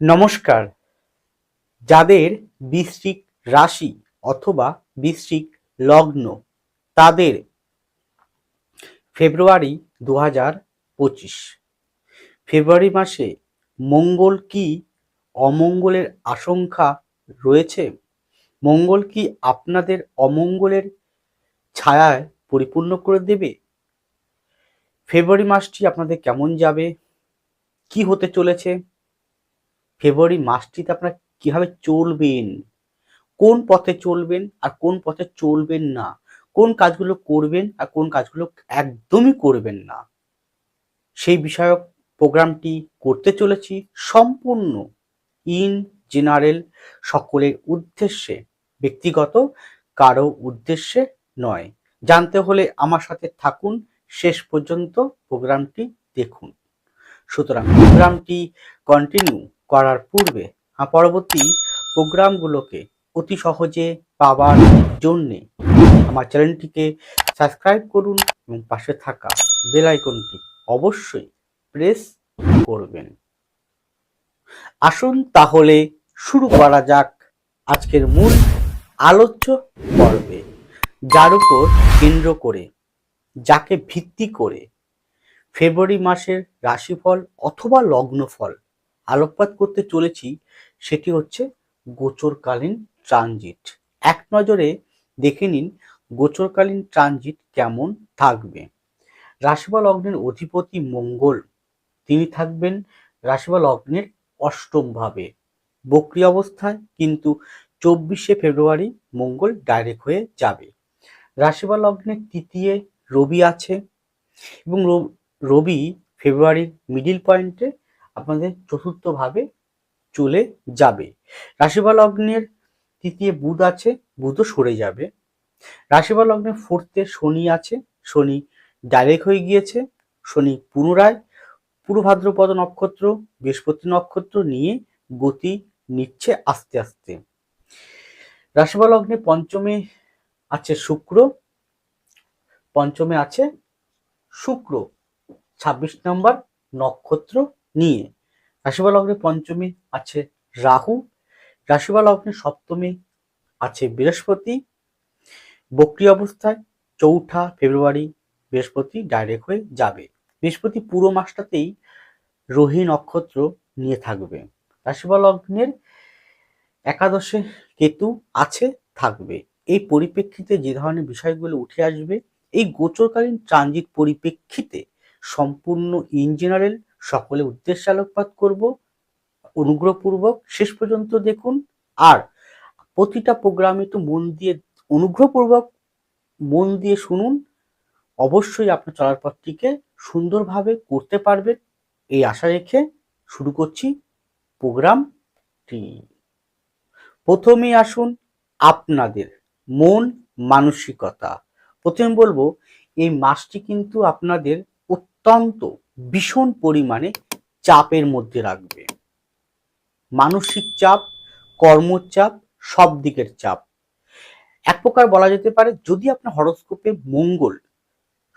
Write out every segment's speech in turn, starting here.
নমস্কার। যাদের বৃশ্চিক রাশি অথবা বৃশ্চিক লগ্ন, তাদের ফেব্রুয়ারি দু পঁচিশ। ফেব্রুয়ারি মাসে মঙ্গল কি অমঙ্গলের আশঙ্কা রয়েছে? মঙ্গল কি আপনাদের অমঙ্গলের ছায়ায় পরিপূর্ণ করে দেবে? ফেব্রুয়ারি মাসটি আপনাদের কেমন যাবে? কি হতে চলেছে? ফেব্রুয়ারি মাসটিতে আপনারা কীভাবে চলবেন? কোন পথে চলবেন আর কোন পথে চলবেন না? কোন কাজগুলো করবেন আর কোন কাজগুলো একদমই করবেন না? সেই বিষয়ক প্রোগ্রামটি করতে চলেছি সম্পূর্ণ ইন জেনারেল সকলের উদ্দেশ্যে। ব্যক্তিগত কারও উদ্দেশ্যে নয়। জানতে হলে আমার সাথে থাকুন। শেষ পর্যন্ত প্রোগ্রামটি দেখুন। সুতরাং প্রোগ্রামটি কন্টিনিউ করার পূর্বে পরবর্তী প্রোগ্রামগুলোকে অতি সহজে পাওয়ার জন্যে আমার চ্যানেলটিকে সাবস্ক্রাইব করুন এবং পাশে থাকা বেল আইকনটি অবশ্যই প্রেস করবেন। আসুন তাহলে শুরু করা যাক আজকের মূল আলোচ্য পর্বে, যার উপর কেন্দ্র করে, যাকে ভিত্তি করে ফেব্রুয়ারি মাসের রাশিফল অথবা লগ্নফল আলোকপাত করতে চলেছি সেটি হচ্ছে গোচরকালীন ট্রানজিট। এক নজরে দেখে নিন গোচরকালীন ট্রানজিট কেমন থাকবে। রাশিফল লগ্নের অধিপতি মঙ্গল, তিনি থাকবেন রাশিফল লগ্নের অষ্টম ভাবে। বক্রি অবস্থায় কিন্তু চব্বিশে ফেব্রুয়ারি মঙ্গল ডাইরেক্ট হয়ে যাবে। রাশিফল লগ্নের তৃতীয় রবি আছে এবং রবি ফেব্রুয়ারির মিডিল পয়েন্টে আপনাদের চতুর্থভাবে চলে যাবে। রাশিফল লগ্নের তৃতীয় বুধ আছে, বুধও সরে যাবে। রাশিফল লগ্নের ফোর্থে শনি আছে, শনি ডাইরেক্ট হয়ে গিয়েছে, শনি পুনরায় পূর্ব ভাদ্রপদ নক্ষত্র, বৃহস্পতি নক্ষত্র নিয়ে গতি নিচ্ছে আস্তে আস্তে। রাশিফল লগ্নে পঞ্চমে আছে শুক্র, পঞ্চমে আছে শুক্র, ছাব্বিশ নম্বর নক্ষত্র। নিয়ে। রাশিফল লগ্নে পঞ্চমী আছে রাহু। রাশিফল লগ্নে সপ্তমী আছে বৃহস্পতি। বক্রি অবস্থায় চৌঠা ফেব্রুয়ারি বৃহস্পতি ডাইরেক্ট হয়ে যাবে। বৃহস্পতি পুরো মাসটাতেই রোহি নক্ষত্র নিয়ে থাকবে। রাশিফল লগ্নের একাদশে কেতু আছে, থাকবে। এই পরিপ্রেক্ষিতে যে ধরনের বিষয়গুলো উঠে আসবে, এই গোচরকালীন ট্রানজিট পরিপ্রেক্ষিতে সম্পূর্ণ ইন জেনারেল সকলে উদ্দেশ্যে আলোকপাত করব, অনুগ্রহপূর্বক শেষ পর্যন্ত দেখুন। আর প্রতিটা প্রোগ্রামে একটু মন দিয়ে, অনুগ্রহপূর্বক মন দিয়ে শুনুন। অবশ্যই আপনার চলার পথটিকে সুন্দরভাবে করতে পারবেন। এই আশা রেখে শুরু করছি প্রোগ্রামটি। প্রথমেই আসুন আপনাদের মন মানসিকতা। প্রথমে বলব, এই মাসটি কিন্তু আপনাদের অত্যন্ত ভীষণ পরিমাণে চাপের মধ্যে রাখবে। মানসিক চাপ, কর্মচাপ, সব দিকের চাপ। এক প্রকার বলা যেতে পারে, যদি আপনার হরস্কোপে মঙ্গল,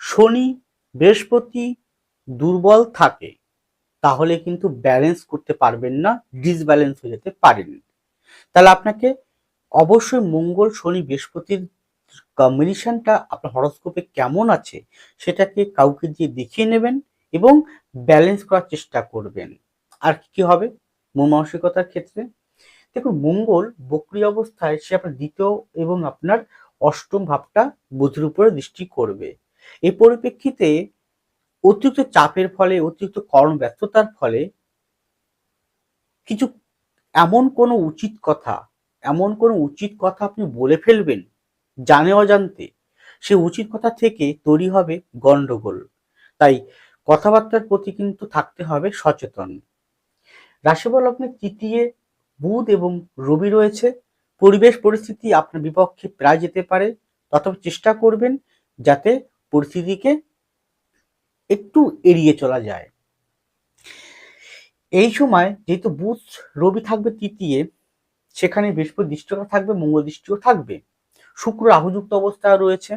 শনি, বৃহস্পতি দুর্বল থাকে, তাহলে কিন্তু ব্যালেন্স করতে পারবেন না ডিসব্যালেন্স হয়ে যেতে পারেন। তাহলে আপনাকে অবশ্যই মঙ্গল, শনি, বৃহস্পতির কম্বিনেশনটা আপনার হরস্কোপে কেমন আছে, সেটাকে কাউকে দিয়ে দেখিয়ে নেবেন। এবং ব্যালেন্স করার চেষ্টা করবেন। আর কি হবে? মন মানসিকতার ক্ষেত্রে। দেখুন, মঙ্গল বক্রি অবস্থায় সে আপনার দ্বিতীয় এবং আপনার অষ্টম ভাবটা বুধের উপরে দৃষ্টি করবে। এই পরিপ্রেক্ষিতে অতিরিক্ত চাপের ফলে, অতিরিক্ত কর্মব্যস্ততার ফলে কিছু এমন কোনো উচিত কথা, এমন কোনো উচিত কথা আপনি বলে ফেলবেন, জানে অজান্তে। সে উচিত কথা থেকে তৈরি হবে গন্ডগোল তাই কথাবার্তার প্রতি কিন্তু থাকতে হবে সচেতন। রাশিফল আপনার তৃতীয় বুধ এবং রবি রয়েছে। পরিবেশ পরিস্থিতি আপনার বিপক্ষে প্রায় যেতে পারে। তথাপি চেষ্টা করবেন যাতে পরিস্থিতিকে একটু এড়িয়ে চলা যায়। এই সময় যেহেতু বুধ, রবি থাকবে তৃতীয়, সেখানে বৃহস্পতি দৃষ্টিও থাকবে, মঙ্গল দৃষ্টিও থাকবে। শুক্র রাহুযুক্ত অবস্থায় রয়েছে।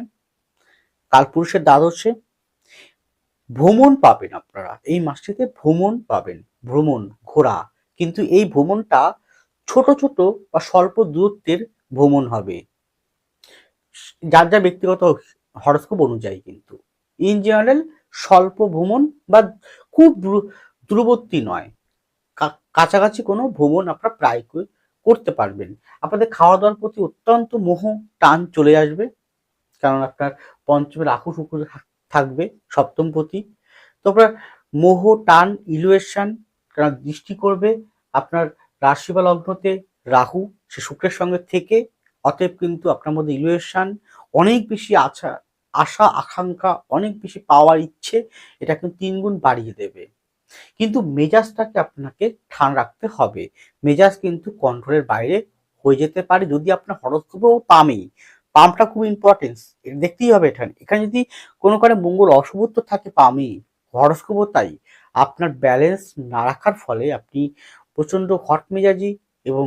কালপুরুষের দ্বাদশে। ভ্রমণ পাবেন আপনারা। এই মাসটিতে ভ্রমণ পাবেন, ভ্রমণ ঘোরা। কিন্তু এই ভ্রমণটা ছোট ছোট বা স্বল্প দূরত্বের ভ্রমণ হবে। যার যা ব্যক্তিগত হরস্কোপ অনুযায়ী কিন্তু। ইন জেনারেল স্বল্প ভ্রমণ বা খুব দূর- দূরবর্তী নয়। কাছাকাছি কোনো ভ্রমণ আপনারা প্রায় করতে পারবেন। আপনাদের খাওয়া দাওয়ার প্রতি অত্যন্ত মোহ, টান চলে আসবে। কারণ আপনার পঞ্চমের শুক্র থাক- থাকবে সপ্তম প্রতি তো মোহ, টান, ইলুয়েশন দৃষ্টি করবে? আপনার রাশি বা লগ্নতে রাহু, সে শুক্রের সঙ্গে থেকে, অতএব কিন্তু আপনার মধ্যে ইলুয়েশন অনেক বেশি আশা আশা, আকাঙ্ক্ষা, অনেক বেশি পাওয়ার ইচ্ছে, এটা কিন্তু তিন গুণ বাড়িয়ে দেবে। কিন্তু মেজাজটাকে আপনাকে ঠান রাখতে হবে। মেজাজ কিন্তু কন্ট্রোলের বাইরে হয়ে যেতে পারে, যদি আপনার হরস্কোপেও পামেই। পাম্পটা খুব ইম্পর্টেন্স দেখতেই হবে এখানে। এখানে যদি কোনো কারণে মঙ্গল অশুভত্ব থাকে পামেই হরস্কোপও তাই। আপনার ব্যালেন্স না রাখার ফলে আপনি প্রচণ্ড হট মেজাজি এবং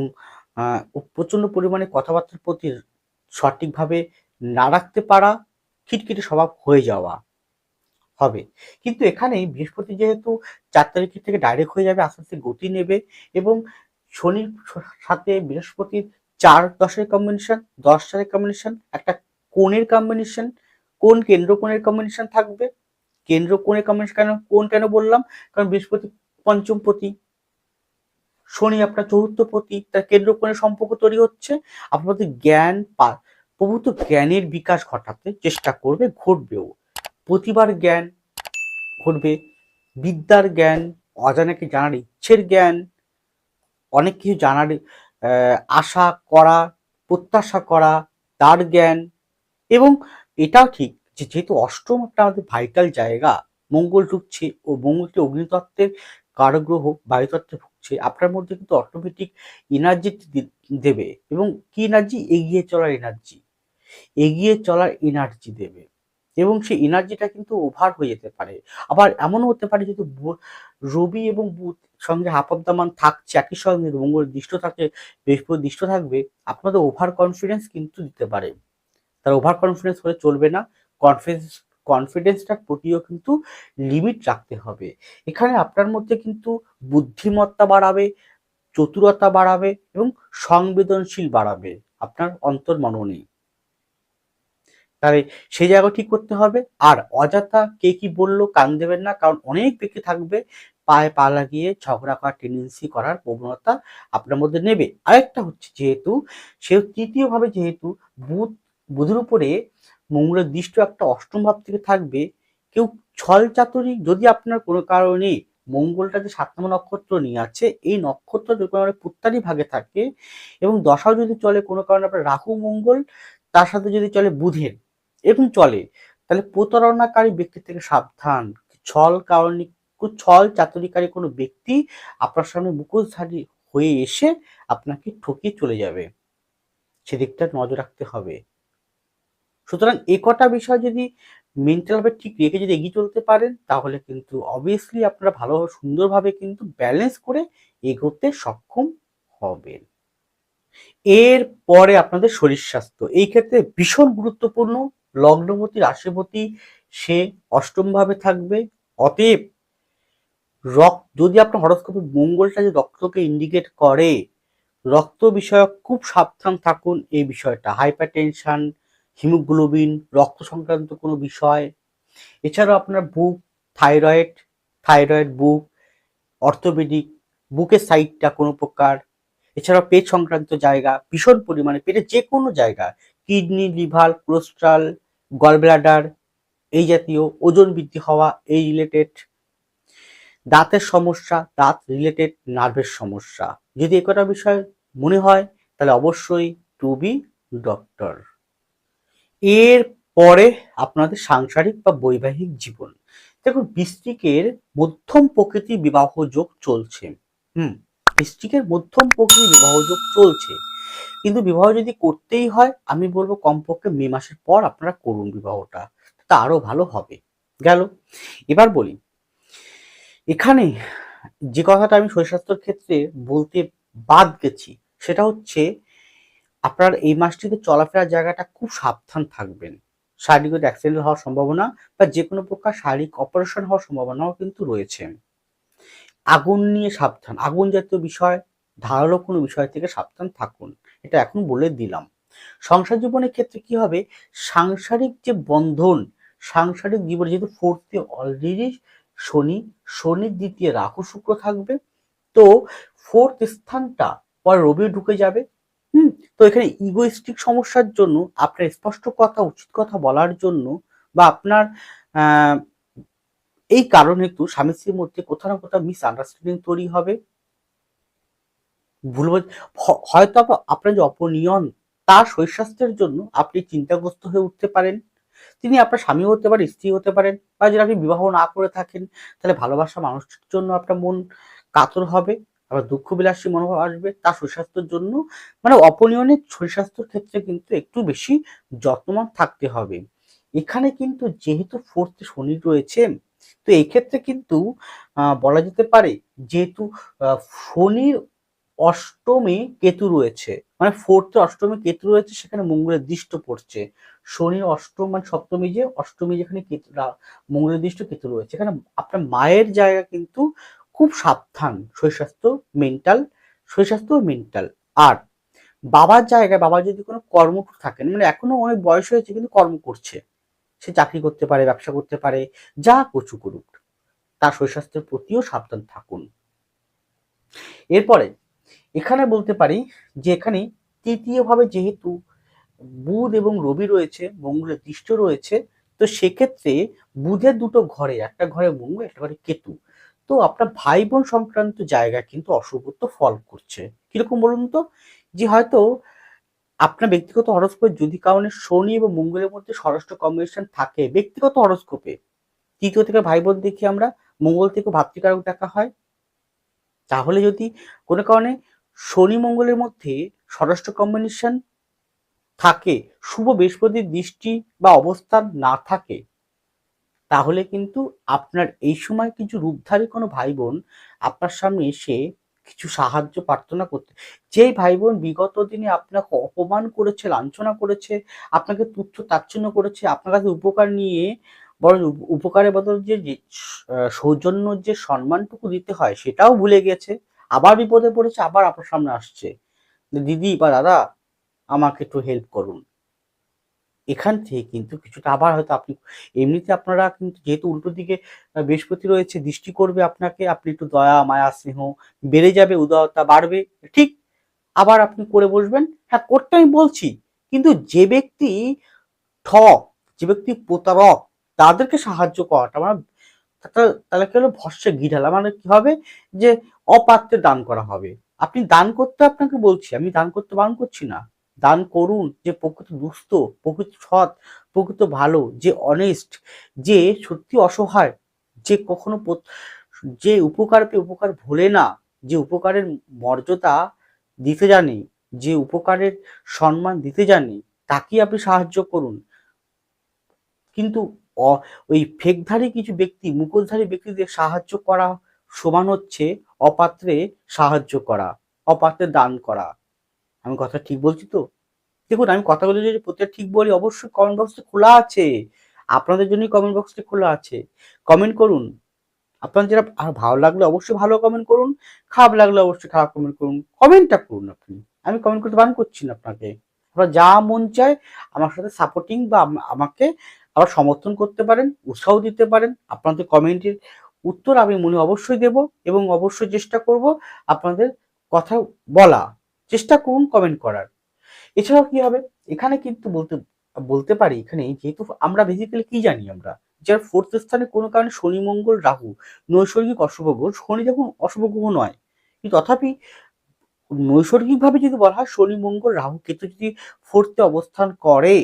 প্রচণ্ড পরিমাণে কথাবার্তার প্রতি সঠিকভাবে না রাখতে পারা, খিটখিটে স্বভাব হয়ে যাওয়া হবে। কিন্তু এখানে বৃহস্পতি যেহেতু চার তারিখের থেকে ডাইরেক্ট হয়ে যাবে, আস্তে আস্তে গতি নেবে এবং শনির সাথে বৃহস্পতির চার দশের কম্বিনেশন দশ চারের কম্বিনেশন একটা কোণের কম্বিনেশন কোন কেন্দ্র কোণের কম্বিনেশন থাকবে। কেন্দ্র কোণের কম্বিনেশন কেন কোন কেন বললাম? কারণ বৃহস্পতি পঞ্চম পতি শনি আপনার চতুর্থ পতি তার কেন্দ্র কোণের সম্পর্ক তৈরি হচ্ছে। মধ্যে জ্ঞান পা, প্রভূত জ্ঞানের বিকাশ ঘটাতে চেষ্টা করবে, ঘটবেও। প্রতিবার জ্ঞান ঘটবে, বিদ্যার জ্ঞান, অজানাকে জানার ইচ্ছের জ্ঞান, অনেক কিছু জানার আশা করা, প্রত্যাশা করা, তার জ্ঞান এবং এটাও ঠিক যেহেতু অষ্টম একটা আমাদের ভাইটাল জায়গা, মঙ্গল ঢুকছে ও মঙ্গলটি অগ্নিতত্ত্বের কারগ্রহ, বায়ুতত্ত্বে ভুগছে, আপনার মধ্যে কিন্তু অটোমেটিক এনার্জি দেবে এবং কি এনার্জি এগিয়ে চলার এনার্জি এগিয়ে চলার এনার্জি দেবে। এবং সেই এনার্জিটা কিন্তু ওভার হয়ে যেতে পারে। আবার এমনও হতে পারে বু- রবি এবং বুধ সঙ্গে হাফ মান থাকছে, একই সঙ্গে মঙ্গল দৃষ্ট থাকে, বৃহস্পতি দৃষ্ট থাকবে, আপনাদের ওভার কনফিডেন্স কিন্তু দিতে পারে। তার ওভার কনফিডেন্স হলে চলবে না কনফিডেন্স কনফিডেন্সটার প্রতিও কিন্তু লিমিট রাখতে হবে। এখানে আপনার মধ্যে কিন্তু বুদ্ধিমত্তা বাড়াবে, চতুরতা বাড়াবে এবং সংবেদনশীল বাড়াবে। আপনার অন্তর্মননে তাহলে সেই জায়গা ঠিক করতে হবে। আর অযথা কে কি বলল কান দেবেন না, কারণ অনেক ব্যক্তি থাকবে পায়ে পা লাগিয়ে ঝগড়া করার টেন্ডেন্সি করার প্রবণতা আপনার মধ্যে নেবে। আরেকটা হচ্ছে যেহেতু, সে তৃতীয়ভাবে যেহেতু বুধ, বুধের উপরে মঙ্গলের দৃষ্ট একটা অষ্টম ভাব থেকে থাকবে, কেউ ছল চাতুরি যদি আপনার কোনো কারণে মঙ্গলটা যে সাত নম্বর নক্ষত্র নিয়ে আছে, এই নক্ষত্র যদি কোনো পুত্তারি ভাগে থাকে এবং দশাও যদি চলে কোনো কারণে আপনার রাহু মঙ্গল, তার সাথে যদি চলে বুধের এরকম চলে। তাহলে প্রতারণাকারী ব্যক্তি থেকে সাবধান। ছল কারণে, ছল চাতুরিকারী কোনো ব্যক্তি আপনার সামনে মুখোশধারী হয়ে এসে আপনাকে ঠকিয়ে চলে যাবে। সেদিকটা নজর রাখতে হবে। সুতরাং এ কটা বিষয় যদি মেন্টালভাবে ঠিক রেখে যদি এগিয়ে চলতে পারেন, তাহলে কিন্তু অবভিয়াসলি আপনারা ভালোভাবে সুন্দরভাবে কিন্তু ব্যালেন্স করে এগোতে সক্ষম হবেন। এর পরে আপনাদের শরীর স্বাস্থ্য। এই ক্ষেত্রে ভীষণ গুরুত্বপূর্ণ। লগ্নপতি রাশিপতি, সে অষ্টম ভাবে থাকবে। অতএব রক্ত, যদি আপনার হরস্কোপে মঙ্গলটা যে রক্তকে ইন্ডিকেট করে, রক্ত বিষয়ক খুব সাবধান থাকুন এই বিষয়টা। হাইপার টেনশন হিমোগ্লোবিন রক্ত সংক্রান্ত কোনো বিষয়। এছাড়াও আপনার বুক থাইরয়েড থাইরয়েড বুক অর্থোপেডিক বুকের সাইডটা কোনো প্রকার। এছাড়াও পেট সংক্রান্ত জায়গা, ভীষণ পরিমাণে, পেটের যে কোনো জায়গা কিডনি, লিভার, কোলেস্ট্রল, গলব্লাডার এই জাতীয় ওজন বৃদ্ধি হওয়া এই রিলেটেড দাঁতের সমস্যা, দাঁত রিলেটেড নার্ভের সমস্যা। যদি এ কটা বিষয় মনে হয়, তাহলে অবশ্যই টু বি ডক্টর এর পরে আপনাদের সাংসারিক বা বৈবাহিক জীবন। দেখুন বৃষ্টিকের মধ্যম প্রকৃতি বিবাহ যোগ চলছে। হুম বৃষ্টিকের মধ্যম প্রকৃতি বিবাহ যোগ চলছে। কিন্তু বিবাহ যদি করতেই হয়, আমি বলব কমপক্ষে মে মাসের পর আপনারা করুন বিবাহটা, তা আরও ভালো হবে। গেল। এবার বলি, এখানে যে কথাটা আমি শরীরস্বাস্থ্যের ক্ষেত্রে বলতে বাদ গেছি, সেটা হচ্ছে আপনার এই মাসটিতে চলাফেরার জায়গাটা খুব সাবধান থাকবেন। শারীরিক অ্যাক্সিডেন্ট হওয়ার সম্ভাবনা বা যে কোনো প্রকার শারীরিক অপারেশন হওয়ার সম্ভাবনাও কিন্তু রয়েছে। আগুন নিয়ে সাবধান, আগুন জাতীয় বিষয় ধারালো কোনো বিষয় থেকে সাবধান থাকুন, এটা এখন বলে দিলাম। সংসার জীবনের ক্ষেত্রে কি হবে? সাংসারিক যে বন্ধন, সাংসারিক জীবনে যেহেতু ফোর্থে অলরেডি শনি, শনির দ্বিতীয় রাহু শুক্র থাকবে, তো ফোর্থ স্থানটা পর রবি ঢুকে যাবে। হুম, তো এখানে ইগোইস্টিক সমস্যার জন্য, আপনার স্পষ্ট কথা, উচিত কথা বলার জন্য বা আপনার এই কারণে একটু স্বামী স্ত্রীর মধ্যে কোথাও না কোথাও মিস আন্ডারস্ট্যান্ডিং তৈরি হবে। ভুল হয়তো আপনার যে অপনিয়ন, তার শরীর স্বাস্থ্যের জন্য আপনি চিন্তাগ্রস্ত হয়ে উঠতে পারেন। তিনি আপনার স্বামী হতে পারেন স্ত্রী হতে পারেন, বা যদি আপনি বিবাহ না করে থাকেন, তাহলে ভালোবাসা মানুষের জন্য আপনার মন কাতর হবে, আবার দুঃখ বিলাসী মনোভাব আসবে। তার সুস্বাস্থ্যের জন্য মানে অপনিয়নের শরীর স্বাস্থ্যের ক্ষেত্রে কিন্তু একটু বেশি যত্নবান থাকতে হবে। এখানে কিন্তু যেহেতু ফোর্থে শনি রয়েছে তো এই ক্ষেত্রে কিন্তু বলা যেতে পারে যেহেতু শনির অষ্টমে কেতু রয়েছে। মানে ফোর্থে অষ্টমে কেতু রয়েছে, সেখানে মঙ্গলের দৃষ্ট পড়ছে। শনি অষ্টম মানে সপ্তমী যে, অষ্টমী যেখানে কেতু মঙ্গলের দৃষ্ট কেতু রয়েছে। এখানে আপনার মায়ের জায়গা কিন্তু খুব সাবধান। স্বাস্থ্য মেন্টাল স্বাস্থ্য মেন্টাল আর বাবার জায়গায়, বাবা যদি কোনো কর্ম থাকেন মানে এখনও অনেক বয়স হয়েছে কিন্তু কর্ম করছে। সে চাকরি করতে পারে, ব্যবসা করতে পারে, যা কচু করুক, তার স্বাস্থ্যের প্রতিও সাবধান থাকুন। এরপরে এখানে বলতে পারি যে এখানে তৃতীয়ভাবে যেহেতু বুধ এবং রবি রয়েছে মঙ্গলের দৃষ্ট রয়েছে, তো সেক্ষেত্রে বুধের দুটো ঘরে, একটা ঘরে মঙ্গল, একটা ঘরে কেতু। তো আপনার ভাই বোন সংক্রান্ত জায়গা কিন্তু অশুভত্ব ফল করছে। কীরকম বলুন তো? যে হয়তো আপনার ব্যক্তিগত হরস্কোপে যদি কারণে শনি এবং মঙ্গলের মধ্যে স্বরাষ্ট্র কম্বিনেশন থাকে ব্যক্তিগত হরস্কোপে, তৃতীয় থেকে ভাই বোন দেখি আমরা, মঙ্গল থেকে ভাতৃকারক দেখা হয়। তাহলে যদি কোনো কারণে শনি মঙ্গলের মধ্যে স্বরাষ্ট্র কম্বিনেশন থাকে, শুভ বৃহস্পতির দৃষ্টি বা অবস্থান না থাকে, তাহলে কিন্তু আপনার এই সময় কিছু রূপধারী কোনো ভাই বোন আপনার সামনে এসে কিছু সাহায্য, প্রার্থনা করতে, যেই ভাই বোন বিগত দিনে আপনাকে অপমান করেছে, লাঞ্ছনা করেছে, আপনাকে তুচ্ছ তাচ্ছন্ন করেছে, আপনার কাছে উপকার নিয়ে বরং উপকারের বদল যে সৌজন্য যে সম্মানটুকু দিতে হয় সেটাও ভুলে গেছে আবার বিপদে পড়েছে, আবার আপনার সামনে আসছে। দিদি বা দাদা, আমাকে একটু হেল্প করুন। এখান থেকে কিন্তু কিছুটা আবার হয়তো আপনি, এমনিতে আপনারা কিন্তু যেহেতু উল্টো দিকে বৃহস্পতি রয়েছে, দৃষ্টি করবে আপনাকে, আপনি একটু দয়া, মায়া, স্নেহ, বেড়ে যাবে, উদারতা বাড়বে, ঠিক? আবার আপনি করে বসবেন। হ্যাঁ করতে আমি বলছি, কিন্তু যে ব্যক্তি ঠক যে ব্যক্তি প্রতারক, তাদেরকে সাহায্য করাটা মানে তাহলে কি হলো? ভস্যে ঘি ঢালা। মানে কি হবে? যে অপাত্রে দান করা হবে। আপনি দান করতে আপনাকে বলছি, আমি দান করতে বারণ করছি না। দান করুন যে প্রকৃত দুস্থ, প্রকৃত সৎ, প্রকৃত ভালো, যে অনেস্ট যে সত্যি অসহায়, যে কখনো যে উপকার উপকার ভোলে না, যে উপকারের মর্যাদা দিতে জানে, যে উপকারের সম্মান দিতে জানে তাকে আপনি সাহায্য করুন। কিন্তু ওই ফেকধারী কিছু ব্যক্তি মুখোশধারী ব্যক্তিদের সাহায্য করা, সমান হচ্ছে অপাত্রে সাহায্য করা, অপাত্রে দান করা। আমি কথা ঠিক বলছি তো? দেখুন, আমি কথাগুলো যদি প্রত্যেক ঠিক বলি, অবশ্যই কমেন্ট বক্সটি খোলা আছে। আপনাদের জন্যই কমেন্ট বক্সটি খোলা আছে। কমেন্ট করুন। আপনার যেটা আর ভালো লাগলে অবশ্যই ভালো কমেন্ট করুন, খারাপ লাগলে অবশ্যই খারাপ কমেন্ট করুন। কমেন্টটা করুন আপনি। আমি কমেন্ট করতে বান করছি না আপনাকে। আপনার যা মন চায়, আমার সাথে সাপোর্টিং বা আমাকে আবার সমর্থন করতে পারেন, উৎসাহ দিতে পারেন। আপনাদের কমেন্টের উত্তর আমি মনে অবশ্যই দেব এবং অবশ্যই চেষ্টা করব আপনাদের কথা বলা। চেষ্টা করুন কমেন্ট করার। এছাড়াও কি হবে? এখানে কিন্তু বলতে বলতে পারি এখানে যেহেতু আমরা বেসিক্যালি কি জানি আমরা? যার ফোর্থ স্থানে কোনো কারণে শনি, মঙ্গল, রাহু নৈসর্গিক অশুভ গ্রহ, শনি যখন অশুভ গ্রহ নয়, কিন্তু তথাপি নৈসর্গিকভাবে যদি বলা হয় শনি, মঙ্গল, রাহু কেতু যদি ফোর্থে অবস্থান করে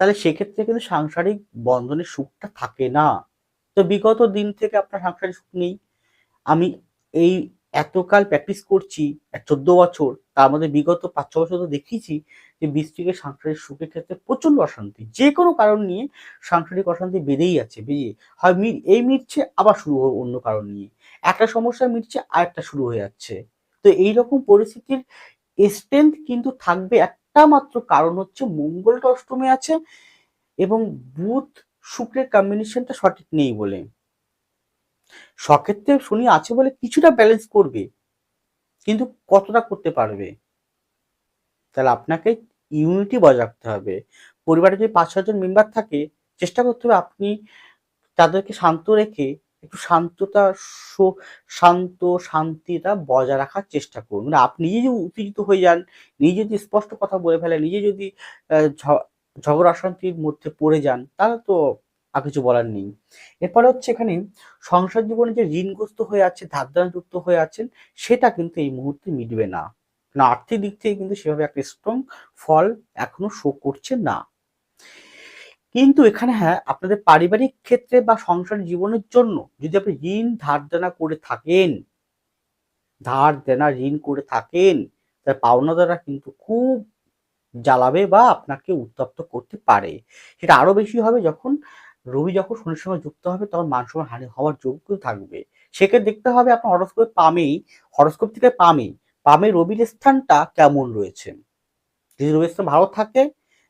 তাহলে সেক্ষেত্রে কিন্তু সাংসারিক বন্ধনের সুখটা থাকে না। তো বিগত দিন থেকে আপনার সাংসারিক সুখ নেই। আমি এই এতকাল প্র্যাকটিস করছি চোদ্দ বছর, তার মধ্যে বিগত পাঁচ, ছ বছর তো দেখিয়েছি যে বৃষ্টিকে সাংসারিক সুখের ক্ষেত্রে প্রচণ্ড অশান্তি। যে কোনো কারণ নিয়ে সাংসারিক অশান্তি বেড়েই আছে, বেরিয়ে। হয় মির, এই মিটছে আবার শুরু অন্য কারণ নিয়ে। একটা সমস্যা মিটছে আর একটা শুরু হয়ে যাচ্ছে। তো এইরকম পরিস্থিতির স্ট্রেংথ কিন্তু থাকবে একটা মাত্র কারণ হচ্ছে মঙ্গলটা অষ্টমে আছে এবং বুধ শুক্রের কম্বিনেশনটা সঠিক নেই বলে। সক্ষেত্রে শনি আছে বলে কিছুটা ব্যালেন্স করবে, কিন্তু কতটা করতে পারবে? তাহলে আপনাকে ইউনিটি বজায় রাখতে হবে। পরিবারে যদি পাঁচ ছজন মেম্বার থাকে, চেষ্টা করতে হবে আপনি তাদেরকে শান্ত রেখে একটু শান্ততা শান্ত শান্তিটা বজায় রাখার চেষ্টা করুন। মানে আপনি নিজে যদি উত্তেজিত হয়ে যান, নিজে যদি স্পষ্ট কথা বলে ফেলেন, নিজে যদি ঝগড়া অশান্তির মধ্যে পড়ে যান, তাহলে তো আর কিছু বলার নেই। এরপরে হচ্ছে এখানে সংসার জীবনে যে ঋণগ্রস্ত হয়ে আছে, ধারদানযুক্ত হয়ে আছেন, সেটা কিন্তু এই মুহূর্তে মিটবে না। না, আর্থিক দিক থেকে কিন্তু সেভাবে একটা স্ট্রং ফল এখনও শো করছে না। কিন্তু এখানে হ্যাঁ আপনাদের পারিবারিক ক্ষেত্রে বা সংসার জীবনের জন্য যদি আপনি ঋণ ধার দেনা করে থাকেন, ধার দেনা ঋণ করে থাকেন, তাহলে পাওনাদাররা কিন্তু খুব জ্বালাবে বা আপনাকে উত্তপ্ত করতে পারে। সেটা আরও বেশি হবে যখন রবি যখন শনির সঙ্গে যুক্ত হবে তখন মান সম্মান হানি হওয়ার যোগ্য থাকবে। সেক্ষেত্রে দেখতে হবে আপনার হরস্কোপে পামেই, হরস্কোপ থেকে পামেই, পামে রবির স্থানটা কেমন রয়েছে? যদি রবির স্থান ভালো থাকে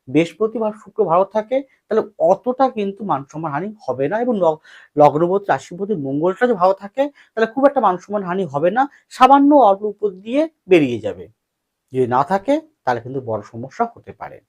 বৃহস্পতি বা শুক্র ভালো থাকে, তাহলে অতটা কিন্তু মানসম্মান হানি হবে না এবং লগ- লগ্নপতি, রাশিপতি, মঙ্গলটা যদি ভালো থাকে, তাহলে খুব একটা মানসম্মান হানি হবে না, সামান্য অল্প উপর দিয়ে বেরিয়ে যাবে। যদি না থাকে, তাহলে কিন্তু বড় সমস্যা হতে পারে।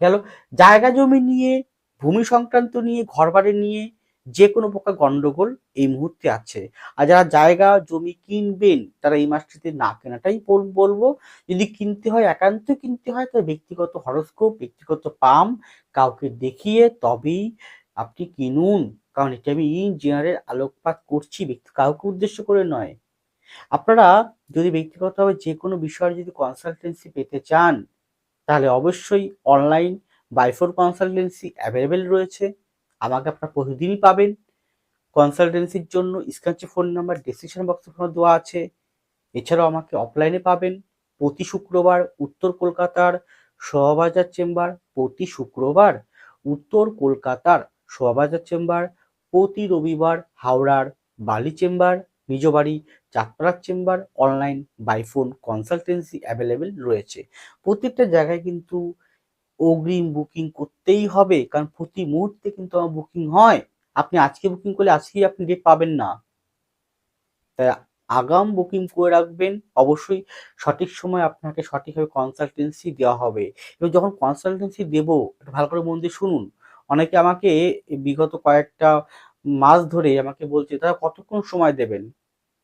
গেল, জায়গা জমি নিয়ে, ভূমি সংক্রান্ত নিয়ে, ঘরবাড়ি নিয়ে যে কোনো প্রকার গন্ডগোল এই মুহূর্তে আছে। আর যারা জায়গা, জমি কিনবেন, তারা এই মাসটিতে না কেনাটাই বল- বলব। যদি কিনতে হয়, একান্ত কিনতে হয়, তাহলে ব্যক্তিগত হরস্কোপ, ব্যক্তিগত পাম কাউকে দেখিয়ে তবেই আপনি কিনুন। কারণ এটা আমি ইন জেনারেল আলোকপাত করছি, ব্যক্তি কাউকে উদ্দেশ্য করে নয়। আপনারা যদি ব্যক্তিগতভাবে যে কোনো বিষয়ে যদি কনসালটেন্সি পেতে চান, তাহলে অবশ্যই অনলাইন বাইফোর কনসালটেন্সি অ্যাভেলেবেল রয়েছে। আমাকে আপনারা প্রতিদিনই পাবেন। কনসালটেন্সির জন্য স্ক্যানচে ফোন নাম্বার ডিসক্রিপশন বক্সে ফোন দেওয়া আছে। এছাড়াও আমাকে অফলাইনে পাবেন। প্রতি শুক্রবার উত্তর কলকাতার শোভাবাজার চেম্বার, প্রতি শুক্রবার উত্তর কলকাতার শোভাবাজার চেম্বার, প্রতি রবিবার হাওড়ার বালি চেম্বার নিজ বাড়ি চাঁদপাড়ার chamber online by phone consultancy available রয়েছে। প্রত্যেকটা জায়গায় কিন্তু অগ্রিম বুকিং করতেই হবে, কারণ প্রতি মুহূর্তে কিন্তু আমার বুকিং হয়। আপনি আজকে বুকিং করলে আজকেই আপনি ডেট পাবেন না। তাই আগাম বুকিং করে রাখবেন, অবশ্যই সঠিক সময় আপনাকে সঠিকভাবে কনসালটেন্সি দেওয়া হবে। এবং যখন কনসালটেন্সি দেব, একটু ভালো করে মন দিয়ে শুনুন। অনেকে আমাকে বিগত কয়েকটা মাস ধরে আমাকে বলছে, তারা কতক্ষণ সময় দেবেন?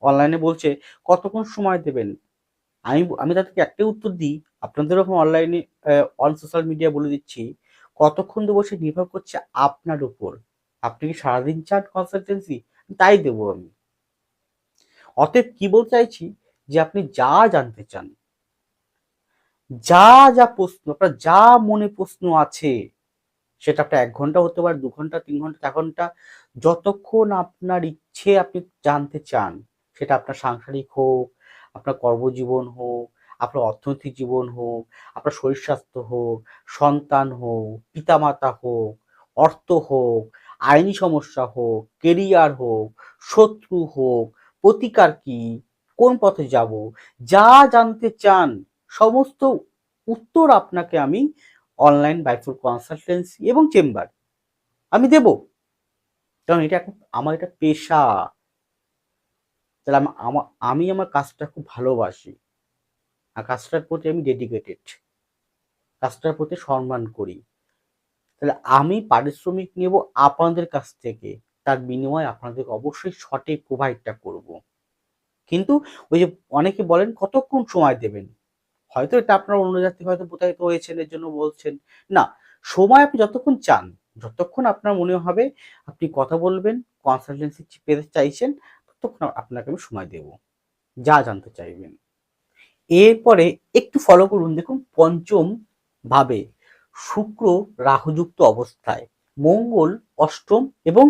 অনলাইনে বলছে, কতক্ষণ সময় দেবেন? আমি আমি তাদেরকে একটাই উত্তর দিই আপনাদেরও এখন অনলাইনে অন সোশ্যাল মিডিয়া বলে দিচ্ছি, কতক্ষণ দেবো সে নির্ভর করছে আপনার উপর? আপনি কি সারাদিন চান কনসালটেন্সি তাই দেবো আমি। অতএব কি বলতে চাইছি? যে আপনি যা জানতে চান, যা যা প্রশ্ন, আপনার যা মনে প্রশ্ন আছে, সেটা আপনার এক ঘণ্টা হতে পারে, দু ঘণ্টা, তিন ঘণ্টা, চার ঘণ্টা, যতক্ষণ আপনার ইচ্ছে আপনি জানতে চান, সেটা আপনার সাংসারিক হোক, আপনার কর্মজীবন হোক আপনার অর্থনৈতিক জীবন হোক, আপনার শরীর স্বাস্থ্য হোক, সন্তান হোক, পিতামাতা হোক, অর্থ হোক, আইনি সমস্যা হোক কেরিয়ার হোক, শত্রু হোক, প্রতিকার কি, কোন পথে যাব, যা জানতে চান, সমস্ত উত্তর আপনাকে আমি অনলাইন বাইফুল কনসালটেন্সি এবং চেম্বার আমি দেব। কারণ এটা এখন আমার এটা পেশা। তাহলে আমা- আমা- আমি আমার কাজটা খুব ভালোবাসি। আর কাজটার প্রতি আমি ডেডিকেটেড কাজটার প্রতি সম্মান করি। তাহলে আমি পারিশ্রমিক নেব আপনাদের কাছ থেকে, তার বিনিময়ে আপনাদেরকে অবশ্যই সঠিক প্রোভাইডটা করব। কিন্তু ওই যে অনেকে বলেন, কতক্ষণ সময় দেবেন? হয়তো এটা আপনার অন্য জাতি হয়তো প্রতারিত হয়েছেন, এর জন্য বলছেন। না, সময় আপনি যতক্ষণ চান, যতক্ষণ আপনার মনে হবে আপনি কথা বলবেন কনসালটেন্সি পেতে চাইছেন, ততক্ষণ আপনাকে আমি সময় দেব। যা জানতে চাইবেন। এরপরে একটু ফলো করুন, দেখুন পঞ্চম ভাবে শুক্র রাহুযুক্ত অবস্থায়, মঙ্গল অষ্টম এবং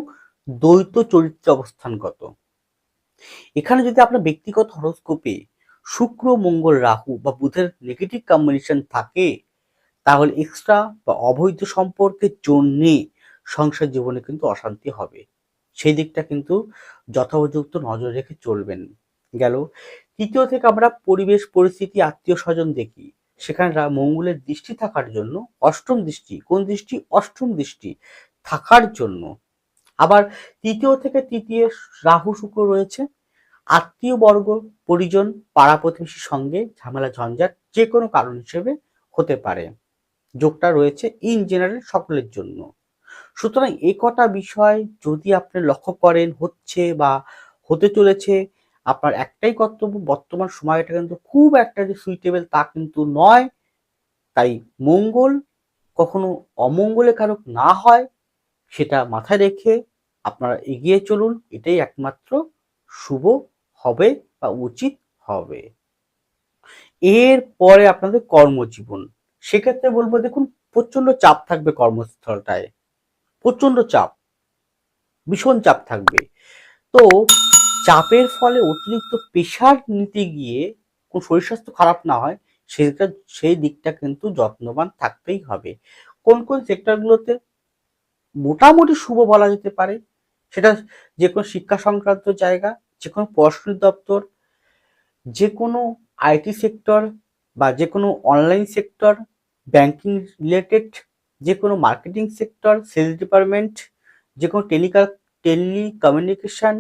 দ্বৈত চরিত্রে অবস্থানগত। এখানে যদি আপনার ব্যক্তিগত হরস্কোপে শুক্র, মঙ্গল, রাহু বা বুধের নেগেটিভ কম্বিনেশন থাকে, তাহলে এক্সট্রা বা অবৈধ সম্পর্কের জন্যে সংসার জীবনে কিন্তু অশান্তি হবে। সেই দিকটা কিন্তু যথোপযুক্ত নজর রেখে চলবেন। গেল তৃতীয় থেকে আমরা পরিবেশ, পরিস্থিতি, আত্মীয় স্বজন দেখি। সেখানে মঙ্গলের দৃষ্টি থাকার জন্য অষ্টম দৃষ্টি, কোন দৃষ্টি? অষ্টম দৃষ্টি থাকার জন্য। আবার তৃতীয় থেকে তৃতীয় রাহু শুক্র রয়েছে। আত্মীয় বর্গ পরিজন পাড়া প্রতিবেশীর সঙ্গে ঝামেলা, ঝঞ্ঝাট যে কোনো কারণ হিসেবে হতে পারে। যোগটা রয়েছে ইন জেনারেল সকলের জন্য। সুতরাং এ কটা বিষয় যদি আপনি লক্ষ্য করেন, হচ্ছে বা হতে চলেছে আপনার একটাই কর্তব্য বর্তমান সময়টা কিন্তু খুব একটা যে সুইটেবল তা কিন্তু নয়। তাই মঙ্গল, কখনো অমঙ্গলে কারক না হয়, সেটা মাথায় রেখে আপনারা এগিয়ে চলুন। এটাই একমাত্র শুভ হবে বা উচিত হবে। এর পরে আপনাদের কর্মজীবন। সেক্ষেত্রে বলব, দেখুন প্রচণ্ড চাপ থাকবে কর্মস্থলটায়। প্রচণ্ড চাপ, ভীষণ চাপ থাকবে। তো চাপের ফলে অতিরিক্ত প্রেশার নিতে গিয়ে কোন শরীর স্বাস্থ্য খারাপ না হয় সেটা সেই দিকটা কিন্তু যত্নবান থাকতেই হবে। কোন কোন সেক্টরগুলোতে মোটামুটি শুভ বলা যেতে পারে, সেটা যে কোনো শিক্ষা সংক্রান্ত জায়গা, যে কোনো পড়াশোনার দপ্তর, যে কোনো আইটি সেক্টর বা যে কোনো অনলাইন সেক্টর, ব্যাংকিং রিলেটেড যে কোনো মার্কেটিং সেক্টর, সেলস ডিপার্টমেন্ট, যে কোনো টেলিকা টেলি কমিউনিকেশন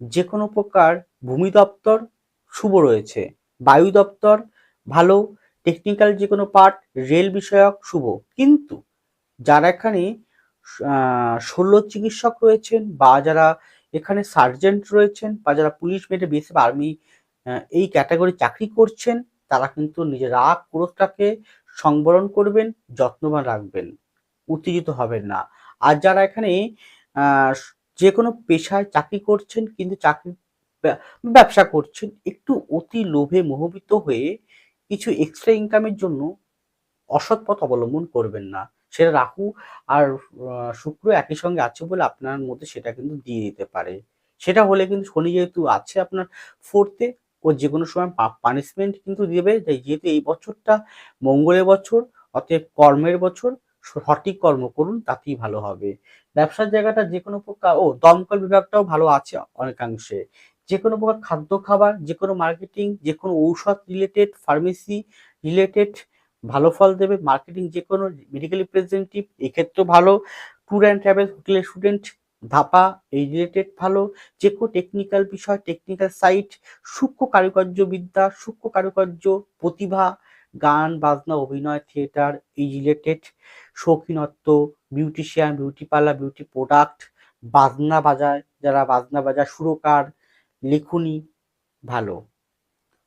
যে কোনো প্রকার ভূমি দপ্তর শুভ রয়েছে। বায়ু দপ্তর ভালো টেকনিক্যাল যে কোনো পার্ট রেল বিষয়ক শুভ। কিন্তু যারা এখানে শল্য চিকিৎসক রয়েছেন বা যারা এখানে সার্জেন্ট রয়েছেন বা যারা পুলিশ মেটে বিএসএফ আর্মি এই ক্যাটাগরি চাকরি করছেন, তারা কিন্তু নিজের রাগ ক্রোধটাকে সংবরণ করবেন, যত্নবান রাখবেন। উত্তেজিত হবেন না। আর যারা এখানে যে কোনো পেশায় চাকরি করছেন কিন্তু চাকরি ব্যবসা করছেন, একটু অতি লোভে মোহবিত হয়ে কিছু এক্সট্রা ইনকামের জন্য অসৎ পথ অবলম্বন করবেন না। সেটা রাহু আর শুক্র একই সঙ্গে আছে বলে আপনার মধ্যে সেটা কিন্তু দিয়ে দিতে পারে। সেটা হলে কিন্তু শনি যেহেতু আছে আপনার ফোর্থে ও যে কোনো সময় পানিশমেন্ট কিন্তু দেবে। যেহেতু এই বছরটা মঙ্গলের বছর, অতএব কর্মের বছর সঠিক কর্ম করুন, তাতেই ভালো হবে। ব্যবসার জায়গাটা যে কোনো প্রকার, ও দমকল বিভাগটাও ভালো আছে অনেকাংশে। যে কোনো প্রকার খাদ্য খাবার যে কোনো মার্কেটিং যে কোনো ঔষধ রিলেটেড ফার্মেসি রিলেটেড ভালো ফল দেবে মার্কেটিং যে কোনো মেডিকেল রিপ্রেজেন্টেটিভ এক্ষেত্রেও ভালো ট্যুর অ্যান্ড ট্রাভেল হোটেলের স্টুডেন্ট ধাপা এই রিলেটেড ভালো যে কোনো টেকনিক্যাল বিষয় টেকনিক্যাল সাইট সূক্ষ্ম কারুকার্য বিদ্যা সূক্ষ্ম কারুকার্য, প্রতিভা গান, বাজনা, অভিনয়, থিয়েটার, এই related শৌখিনত্ব beautician beauty parlour beauty product বাজনা বাজায়, যারা বাজনা বাজায়, সুরকার, লেখনি ভালো।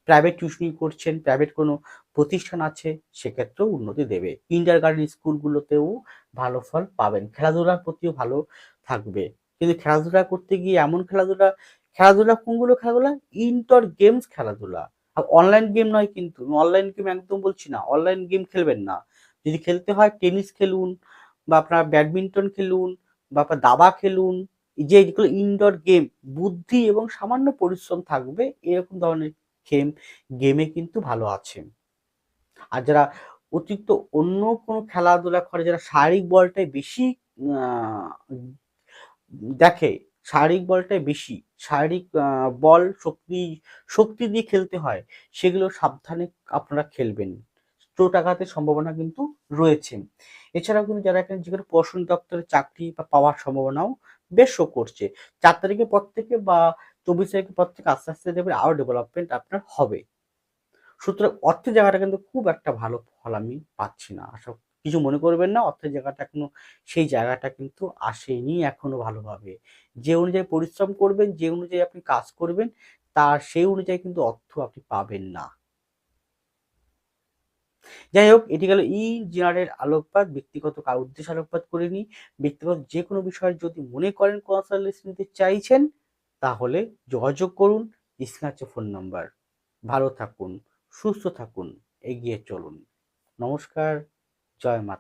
প্রাইভেট টিউশনি করছেন প্রাইভেট কোনো প্রতিষ্ঠান আছে, সেক্ষেত্রেও উন্নতি দেবে। ইন্টার গার্ডেন স্কুলগুলোতেও ভালো ফল পাবেন। খেলাধুলার প্রতিও ভালো থাকবে। কিন্তু খেলাধুলা করতে গিয়ে এমন খেলাধুলা খেলাধুলা কোনগুলো খেলাধুলা? ইনডোর গেমস খেলাধুলা। অনলাইন গেম নয় কিন্তু অনলাইন গেম একদম বলছি না অনলাইন গেম খেলবেন না। যদি খেলতে হয় টেনিস খেলুন, বা আপনার ব্যাডমিন্টন খেলুন, বা আপনার দাবা খেলুন যে যেগুলো ইনডোর গেম বুদ্ধি এবং সামান্য পরিশ্রম থাকবে, এরকম ধরনের গেম গেমে কিন্তু ভালো আছে। আর যারা অতিরিক্ত অন্য কোনো খেলাধুলা করে, যারা শারীরিক বলটাই বেশি দেখে শারীরিক বলটাই বেশি। শারীরিক বল শক্তি শক্তি দিয়ে খেলতে হয়, সেগুলো সাবধানে আপনারা খেলবেন। চোট আঘাতের সম্ভাবনা কিন্তু রয়েছে। এছাড়াও কিন্তু যারা এখানে যে কোনো পর্ষণ দপ্তরে চাকরি বা পাওয়ার সম্ভাবনাও বেশ শো করছে। চার তারিখের পর থেকে বা চব্বিশ তারিখের পর থেকে আস্তে আস্তে দেখবেন আরও ডেভেলপমেন্ট আপনার হবে। সুতরাং অর্থের জায়গাটা কিন্তু খুব একটা ভালো ফল আমি পাচ্ছি না, আশা কিছু মনে করবেন না। অর্থের জায়গাটা এখনও, সেই জায়গাটা কিন্তু আসেনি এখনও ভালোভাবে। যে অনুযায়ী পরিশ্রম করবেন, যে অনুযায়ী আপনি কাজ করবেন, তার সেই অনুযায়ী কিন্তু অর্থ আপনি পাবেন না। যাই হোক, এটি গেল ই জেনারের আলোকপাত, ব্যক্তিগত কার উদ্দেশ্য আলোকপাত করিনি ব্যক্তিগত যে কোনো বিষয়ে যদি মনে করেন কনসালটেন্সি নিতে চাইছেন, তাহলে যোগাযোগ করুন। স্ক্রিনে ফোন নাম্বার ভালো থাকুন, সুস্থ থাকুন, এগিয়ে চলুন। নমস্কার। জয় মা